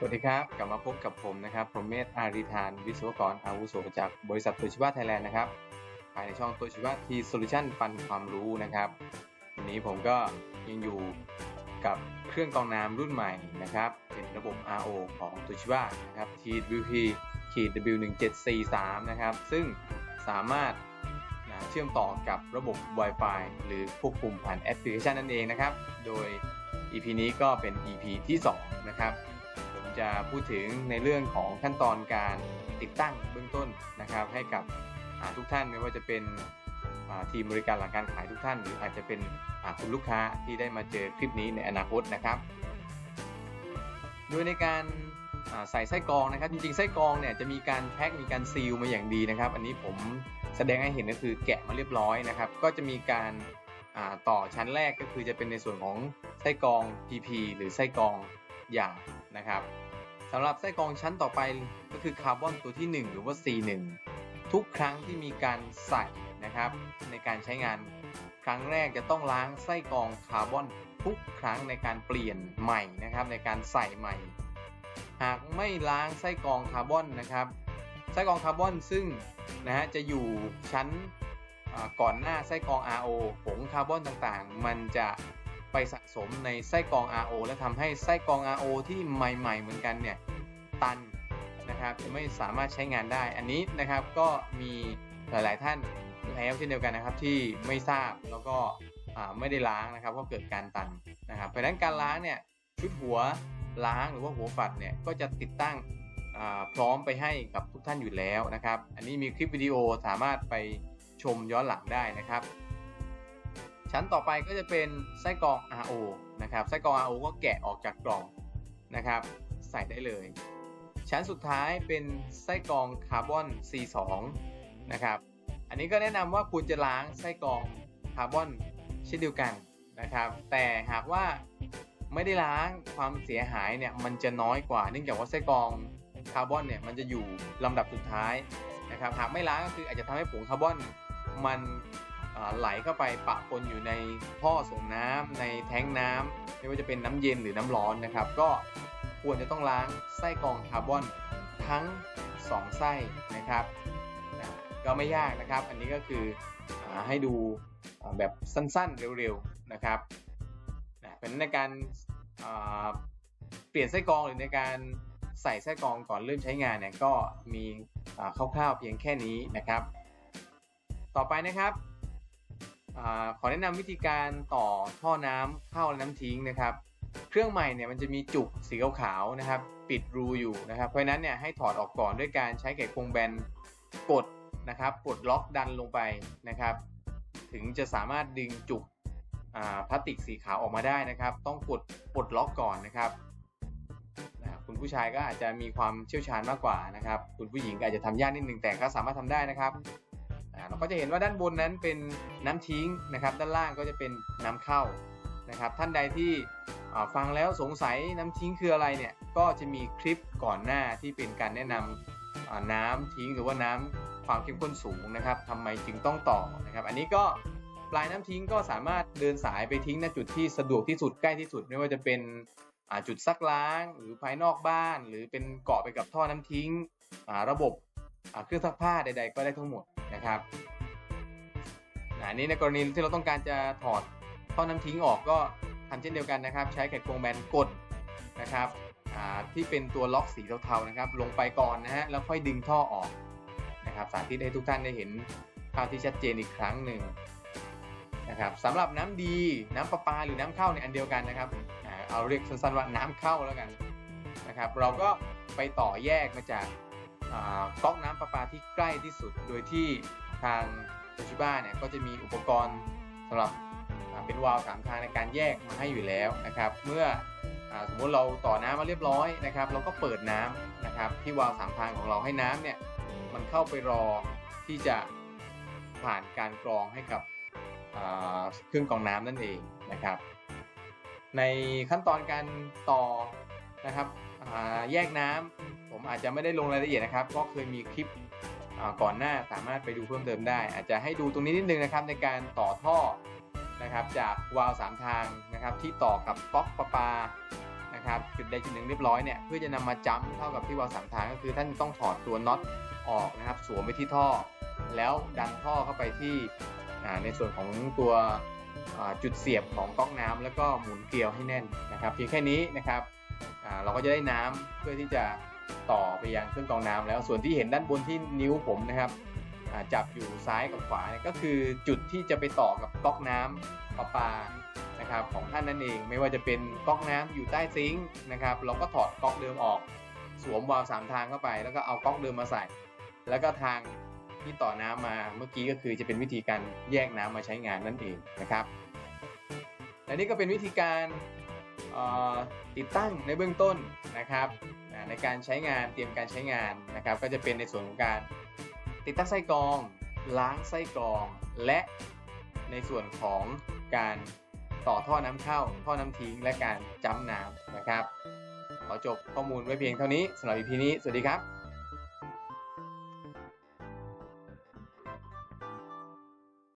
สวัสดีครับ กลับมาพบกับผมนะครับพรหมเมธอารีธาน วิศวกรอาวุโสจากบริษัทโตชิบะไทยแลนด์นะครับภายในช่องโตชิบะทีโซลูชันปันความรู้นะครับวันนี้ผมก็ยังอยู่กับเครื่องกรองน้ำรุ่นใหม่นะครับ เป็นระบบ RO ของโตชิบะนะครับ TWP W1743 นะครับ ซึ่งสามารถนะเชื่อมต่อกับระบบ Wi-Fi หรือควบคุมผ่านแอปพลิเคชันนั่นเองนะครับ โดย EP นี้ก็เป็น EP ที่ 2 นะครับ จะพูดถึงในเรื่องของขั้นตอนการติดตั้งเบื้องต้นนะครับ ให้กับทุกท่านไม่ว่าจะเป็นทีมบริการหลังการขายทุกท่าน หรืออาจจะเป็นคุณลูกค้าที่ได้มาเจอคลิปนี้ในอนาคตนะครับ โดยในการใส่ไส้กรองนะครับ จริงๆไส้กรองเนี่ยจะมีการแพ็คมีการซีลมาอย่างดีนะครับ อันนี้ผมแสดงให้เห็นก็คือแกะมาเรียบร้อยนะครับ ก็จะมีการาต่อชั้นแรกก็คือจะเป็นในส่วนของไส้กรอง PP หรือไส้กรองหยาบนะครับ สำหรับไส้กรองชั้นต่อไปก็คือคาร์บอนตัวที่ 1 หรือว่า C1 ทุกครั้งที่มีการใส่นะครับ ในการใช้งานครั้งแรกจะต้องล้างไส้กรองคาร์บอนทุกครั้งในการเปลี่ยนใหม่นะครับ ในการใส่ใหม่ หากไม่ล้างไส้กรองคาร์บอนนะครับ ไส้กรองคาร์บอนซึ่งนะฮะจะอยู่ชั้นก่อนหน้าไส้กรอง RO ผงคาร์บอนต่างๆ มันจะ ไปสะสมในไส้กรอง RO และทำให้ไส้กรอง RO ที่ใหม่ ๆ เหมือนกันเนี่ยตันนะครับไม่สามารถใช้งานได้ อันนี้นะครับก็มีหลาย ๆ ท่านแล้วเช่นเดียวกันนะครับที่ไม่ทราบแล้วก็ไม่ได้ล้างนะครับก็เกิดการตันนะครับเพราะฉะนั้นการล้างเนี่ยชุดหัวล้างหรือว่าหัวฝัดเนี่ยก็จะติดตั้งพร้อมไปให้กับทุกท่านอยู่แล้วนะครับ อันนี้มีคลิปวิดีโอสามารถไปชมย้อนหลังได้นะครับ ชั้นต่อไปก็จะเป็นไส้กรอง RO นะครับ ไส้กรอง RO ก็แกะออกจากกล่องนะครับ ใส่ได้เลย ชั้นสุดท้ายเป็นไส้กรองคาร์บอน C2 นะครับ อันนี้ก็แนะนำว่าคุณจะล้างไส้กรองคาร์บอนเช่นเดียวกันนะครับ แต่หากว่าไม่ได้ล้างความเสียหายเนี่ยมันจะน้อยกว่า เนื่องจากว่าไส้กรองคาร์บอนเนี่ยมันจะอยู่ลำดับสุดท้ายนะครับ หากไม่ล้างก็คืออาจจะทำให้ผงคาร์บอนมัน ไหลเข้าไปปะปนอยู่ในท่อส่งน้ำในแท้งน้ำไม่ว่าจะเป็นน้ำเย็นหรือน้ำร้อนนะครับ ก็ควรจะต้องล้างไส้กรองคาร์บอนทั้ง 2 ไส้นะครับก็ไม่ยากนะครับ อันนี้ก็คืออให้ดูแบบสั้นๆ เร็วๆนะครับเป็นในการเปลี่ยนไส้กรองหรือในการใส่ไส้กรองก่อนเริ่มใช้งานเนี่ยก็มีคร่าวๆเพียงแค่นี้นะครับ ต่อไปนะครับ ขอแนะนำวิธีการต่อท่อน้ำเข้าและน้ำทิ้งนะครับ เครื่องใหม่เนี่ยมันจะมีจุกสีขาวๆนะครับ ปิดรูอยู่นะครับ เพราะฉะนั้นเนี่ยให้ถอดออกก่อนด้วยการใช้ไขควงแบนกดนะครับกดล็อกดันลงไปนะครับ ถึงจะสามารถดึงจุกพลาสติกสีขาวออกมาได้นะครับ ต้องกดปลดล็อกก่อนนะครับนะคุณผู้ชายก็อาจจะมีความเชี่ยวชาญมากกว่านะครับ คุณผู้หญิงอาจจะทำยากนิดนึงแต่ก็สามารถทำได้นะครับ เราก็จะเห็นว่าด้านบนนั้นเป็นน้ำทิ้งนะครับ ด้านล่างก็จะเป็นน้ำเข้านะครับ ท่านใดที่ฟังแล้วสงสัยน้ำทิ้งคืออะไรเนี่ย ก็จะมีคลิปก่อนหน้าที่เป็นการแนะนำอ่าน้ำทิ้งหรือว่าน้ำความเข้มข้นสูงนะครับทำไมจึงต้องต่อนะครับ อันนี้ก็ปลายน้ำทิ้งก็สามารถเดินสายไปทิ้งณจุดที่สะดวกที่สุดใกล้ที่สุด ไม่ว่าจะเป็นจุดซักล้าง หรือภายนอกบ้าน หรือเป็นเกาะไปกับท่อน้ำทิ้งระบบเครื่องซักผ้าใด ๆ ก็ได้ทั้งหมด นะครับอ่าอันนี้ในกรณีที่เราต้องการจะถอดท่อน้ำทิ้งออกก็ทำเช่นเดียวกันนะครับ ใช้ไขควงแบนกดนะครับอ่าที่เป็นตัวล็อกสีเทาๆนะครับ ลงไปก่อนนะฮะแล้วค่อยดึงท่อออกนะครับ สาธิตให้ทุกท่านได้เห็นภาพที่ชัดเจนอีกครั้งหนึ่งนะครับสำหรับน้ำดีน้ำประปาหรือน้ำเข้าในอันเดียวกันนะครับอ่าเอาเรียกสั้นๆว่าน้ำเข้าแล้วกันนะครับ เราก็ไปต่อแยกมาจาก ก๊อกน้ำประปาที่ใกล้ที่สุด โดยที่ทางโตชิบ้าเนี่ยก็จะมีอุปกรณ์สำหรับเป็นวาล์วสามทางในการแยกมาให้อยู่แล้วนะครับ เมื่ออสมมุติเราต่อน้ำมาเรียบร้อยนะครับ เราก็เปิดน้ำนะครับที่วาล์วสามทางของเราให้น้ำเนี่ยมันเข้าไปรอที่จะผ่านการกรองให้กับเครื่องกรองน้ำนั่นเองนะครับ ในขั้นตอนการต่อนะครับแยกน้ำ ผมอาจจะไม่ได้ลงรายละเอียดนะครับ ก็เคยมีคลิปก่อนหน้าสามารถไปดูเพิ่มเติมได้ อาจจะให้ดูตรงนี้นิดนึงนะครับในการต่อท่อนะครับจากวาล์วสามทางนะครับที่ต่อกับก๊อกประปานะครับจุดใดจุดหนึ่งเรียบร้อยเนี่ยเพื่อจะนำมาจัมเข้ากับที่วาล์วสามทางก็คือท่านต้องถอดตัวน็อตออกนะครับสวมไปที่ท่อ แล้วดันท่อเข้าไปที่ในส่วนของตัวจุดเสียบของก๊อกน้ำแล้วก็หมุนเกลียวให้แน่นนะครับเพียงแค่นี้นะครับเราก็จะได้น้ำเพื่อที่จะ ต่อไปยังเครื่องกรองน้ำแล้วส่วนที่เห็นด้านบนที่นิ้วผมนะครับจับอยู่ซ้ายกับขวาเนี่ยก็คือจุดที่จะไปต่อกับก๊อกน้ำประปานะครับของท่านนั่นเอง ไม่ว่าจะเป็นก๊อกน้ำอยู่ใต้ซิงค์นะครับ เราก็ถอดก๊อกเดิมออก สวมวาล์วสามทางเข้าไป แล้วก็เอาก๊อกเดิมมาใส่ แล้วก็ทางที่ต่อน้ำมาเมื่อกี้ก็คือจะเป็นวิธีการแยกน้ำมาใช้งานนั่นเองนะครับและนี่ก็เป็นวิธีการ ติดตั้งในเบื้องต้นนะครับในการใช้งานเตรียมการใช้งานนะครับ ก็จะเป็นในส่วนของการติดตั้งไส้กรอง ล้างไส้กรอง และในส่วนของการต่อท่อน้ำเข้า ท่อน้ำทิ้ง และการจ้ำน้ำนะครับขอจบข้อมูลไว้เพียงเท่านี้สำหรับ EP นี้ สวัสดีครับ